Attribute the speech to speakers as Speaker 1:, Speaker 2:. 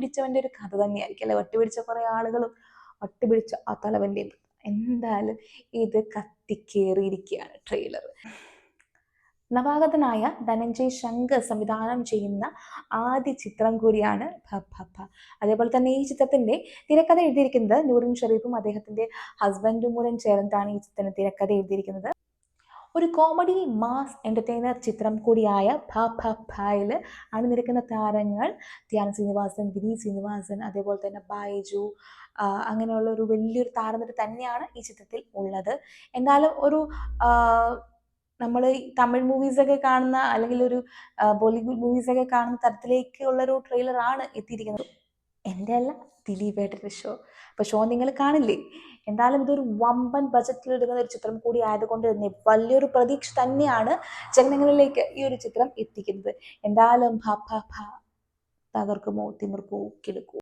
Speaker 1: പിടിച്ചവന്റെ ഒരു കഥ തന്നെയായിരിക്കും അല്ലെ? ഒറ്റപിടിച്ച കുറെ ആളുകളും വട്ടി ഒറ്റപിടിച്ച ആ തലവന്റെ എന്തായാലും ഇത് കത്തിക്കേറിയിരിക്കുകയാണ് ട്രെയിലർ. നവാഗതനായ ധനഞ്ജയ് ശങ്കർ സംവിധാനം ചെയ്യുന്ന ആദ്യ ചിത്രം കൂടിയാണ് അതേപോലെ തന്നെ ഈ ചിത്രത്തിന്റെ തിരക്കഥ എഴുതിയിരിക്കുന്നത് നൂറിൻ ഷെറീഫും അദ്ദേഹത്തിന്റെ ഹസ്ബൻഡും കൂടെ ചേർന്നിട്ടാണ് ഈ ചിത്രത്തിന് തിരക്കഥ എഴുതിയിരിക്കുന്നത്. ഒരു കോമഡി മാസ് എന്റർടൈനർ ചിത്രം കൂടിയായ ഭ ഭ ഭയിൽ അണിനിരക്കുന്ന താരങ്ങൾ ധ്യാൻ ശ്രീനിവാസൻ വിനീത് ശ്രീനിവാസൻ അതേപോലെ തന്നെ ബൈജു അങ്ങനെയുള്ള ഒരു വലിയൊരു താരനിര തന്നെയാണ് ഈ ചിത്രത്തിൽ ഉള്ളത്. എന്നാലും ഒരു നമ്മൾ തമിഴ് മൂവീസൊക്കെ കാണുന്ന അല്ലെങ്കിൽ ഒരു ബോളിവുഡ് മൂവീസൊക്കെ കാണുന്ന തരത്തിലേക്കുള്ള ഒരു ട്രെയിലറാണ് എത്തിയിരിക്കുന്നത്. എന്റെ അല്ല ദിലീപേട്ടന്റെ ഷോ അപ്പോൾ ഷോ നിങ്ങൾ കാണില്ലേ? എന്തായാലും ഇതൊരു വമ്പൻ ബജറ്റിൽ എടുക്കുന്ന ഒരു ചിത്രം കൂടി ആയതുകൊണ്ട് തന്നെ വലിയൊരു പ്രതീക്ഷ തന്നെയാണ് ജനങ്ങളിലേക്ക് ഈ ഒരു ചിത്രം എത്തിക്കുന്നത്. എന്തായാലും ഭ ഭ ഭ തകർക്കുമോ തിമിർക്കോ കിളുക്കോ